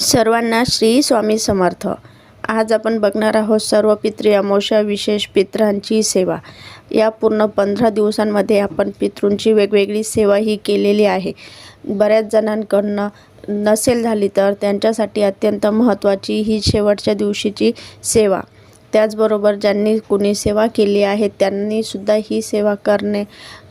सर्वांना श्री स्वामी समर्थ. आज आपण बघणार आहोत सर्व पितृ अमोशा विशेष पित्रांची सेवा. या पूर्ण पंधरा दिवसांमध्ये आपण पितृंची वेगवेगळी सेवा ही केलेली आहे. बऱ्याच जणांकडनं नसेल झाली तर त्यांच्यासाठी अत्यंत महत्त्वाची ही शेवटच्या दिवशीची सेवा. त्याचबरोबर ज्यांनी कुणी सेवा केली आहे त्यांनीसुद्धा ही सेवा करणे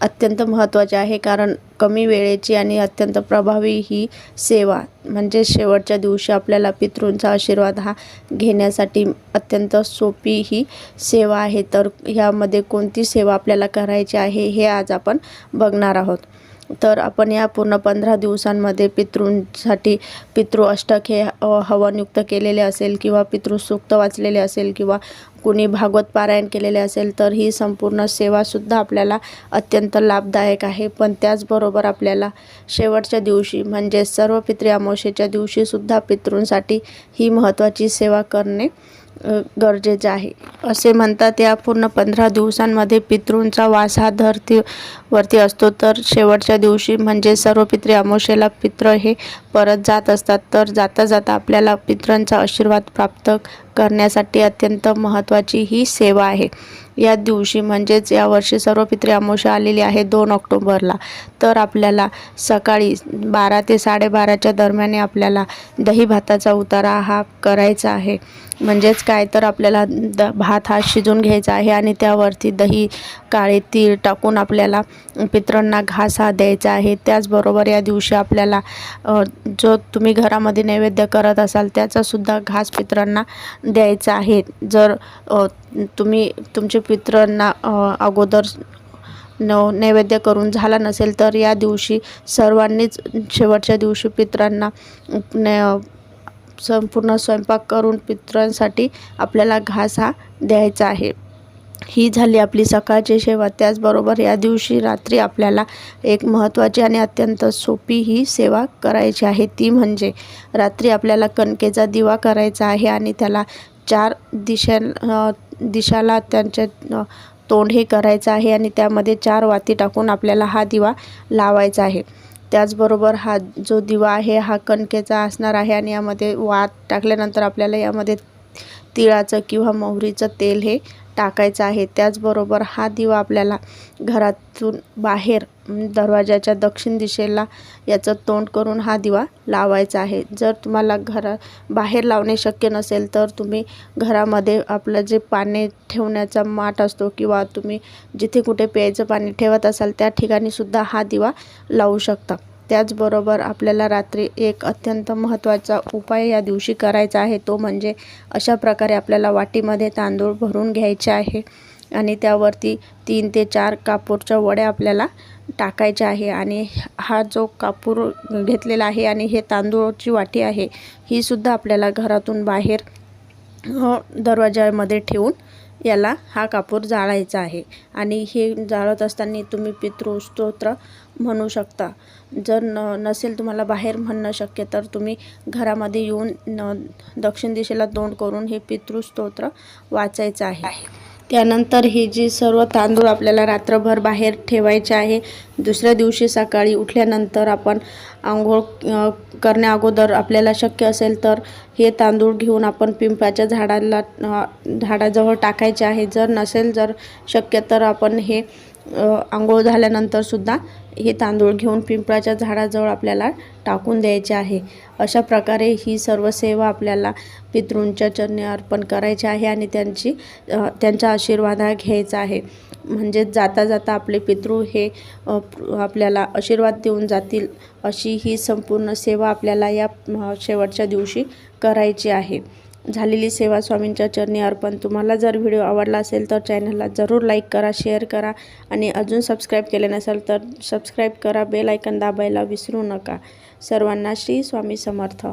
अत्यंत महत्त्वाचे आहे. कारण कमी वेळेची आणि अत्यंत प्रभावी ही सेवा म्हणजे शेवटच्या दिवशी आपल्याला पितृंचा आशीर्वाद हा घेण्यासाठी अत्यंत सोपी ही सेवा आहे. तर ह्यामध्ये कोणती सेवा आपल्याला करायची आहे हे आज आपण बघणार आहोत. तर आपण या पूर्ण पंधरा दिवसांमध्ये पितृंसाठी पितृ अष्टक हे हवनयुक्त केलेले असेल किंवा पितृसूक्त वाचलेले असेल किंवा कुणी भागवत पारायण केलेले असेल तर ही संपूर्ण सेवासुद्धा आपल्याला अत्यंत लाभदायक आहे. पण त्याचबरोबर आपल्याला शेवटच्या दिवशी म्हणजे सर्व पितृ अमावस्येच्या दिवशीसुद्धा पितृंसाठी ही महत्त्वाची सेवा करणे गरजेचं आहे. असे म्हणतात या पूर्ण पंधरा दिवसांमध्ये पितृंचा वास हा धरतीवरती असतो. तर शेवटच्या दिवशी म्हणजे सर्व पितृ अमोशेला पितृ हे परत जात असतात. तर जाता जाता आपल्याला पितरांचा आशीर्वाद प्राप्त करण्यासाठी अत्यंत महत्त्वाची ही सेवा आहे. या दिवशी म्हणजेच यावर्षी सर्व पित्री अमावस्या आलेली आहे दोन ऑक्टोबरला. तर आपल्याला सकाळी बारा ते साडेबाराच्या दरम्यान आपल्याला दही भाताचा उतारा हा करायचा आहे. म्हणजेच काय तर आपल्याला द भात हा शिजून घ्यायचा आहे आणि त्यावरती दही काळे तीळ टाकून आपल्याला पितरांना घास हा द्यायचा आहे. त्याचबरोबर या दिवशी आपल्याला जो तुम्ही घरामध्ये नैवेद्य करत असाल त्याचासुद्धा घास पितरांना द्यायचा आहे. जर तुम्ही तुमचे पितरांना अगोदर न नैवेद्य करून झाला नसेल तर या दिवशी सर्वांनीच शेवटच्या दिवशी पितरांना ने संपूर्ण स्वयंपाक करून पितरांसाठी आपल्याला घास हा द्यायचा आहे. ही झाली आपली सकाळची सेवा. त्याचबरोबर या दिवशी रात्री आपल्याला एक महत्त्वाची आणि अत्यंत सोपी ही सेवा करायची आहे. ती म्हणजे रात्री आपल्याला कणकेचा दिवा करायचा आहे आणि त्याला चार दिशा दिशाला त्यांच्या तोंड हे करायचं आहे आणि त्यामध्ये चार वाती टाकून आपल्याला हा दिवा लावायचा आहे. त्याचबरोबर हा जो दिवा आहे हा कणकेचा असणार आहे आणि यामध्ये वात टाकल्यानंतर आपल्याला यामध्ये तिळाचं किंवा मोहरीचं तेल हे टाकायचं आहे. त्याचबरोबर हा दिवा आपल्याला घरातून बाहेर दरवाजाच्या दक्षिण दिशेला याचं तोंड करून हा दिवा लावायचा आहे. जर तुम्हाला घरा बाहेर लावणे शक्य नसेल तर तुम्ही घरामध्ये आपलं जे पाणी ठेवण्याचा माठ असतो किंवा तुम्ही जिथे कुठे प्यायचं पाणी ठेवत असाल त्या ठिकाणीसुद्धा हा दिवा लावू शकता. त्याचबरोबर आपल्याला रात्री एक अत्यंत महत्त्वाचा उपाय या दिवशी करायचा आहे तो म्हणजे अशा प्रकारे आपल्याला वाटीमध्ये तांदूळ भरून घ्यायचे आहे आणि त्यावरती तीन ते चार कापूरच्या वड्या आपल्याला टाकायच्या आहे. आणि हा जो कापूर घेतलेला आहे आणि हे तांदूळची वाटी आहे ही सुद्धा आपल्याला घरातून बाहेर दरवाज्यामध्ये दरवाजामध्ये ठेवून याला हा कापूर जाळायचा आहे. आणि हे जाळत असताना तुम्ही पितृस्तोत्र म्हणू शकता. जर न नसेल तुम्हाला बाहेर म्हणणं शक्य तर तुम्ही घरामध्ये येऊन न दक्षिण दिशेला तोंड करून हे पितृस्तोत्र वाचायचं आहे. त्यानंतर ही जी सर्व तांदूळ आपल्याला रात्रभर बाहेर ठेवायचे आहे दुसऱ्या दिवशी सकाळी उठल्यानंतर आपण आंघोळ करण्या अगोदर आपल्याला शक्य असेल तर हे तांदूळ घेऊन आपण पिंपळाच्या झाडाला झाडाजवळ टाकायचे आहे. जर नसेल जर शक्य तर आपण हे आंघोळ झाल्यानंतरसुद्धा हे तांदूळ घेऊन पिंपळाच्या झाडाजवळ आपल्याला टाकून द्यायचे आहे. अशा प्रकारे ही सर्व सेवा आपल्याला पितृंच्या चरणी अर्पण करायची आहे आणि त्यांची त्यांचा आशीर्वाद हा घ्यायचा आहे. म्हणजे जाता जाता आपले पितृ हे आपल्याला आशीर्वाद देऊन जातील अशी ही संपूर्ण सेवा आपल्याला या शेवटच्या दिवशी करायची आहे. झालेली सेवा स्वामींच्या चरणी अर्पण. तुम्हाला जर व्हिडिओ आवडला असेल तर चॅनलला जरूर लाईक करा शेअर करा आणि अजून सबस्क्राईब केले नसेल तर सबस्क्राईब करा. बेल ऐकन दाबायला विसरू नका. सर्वांना श्री स्वामी समर्थ.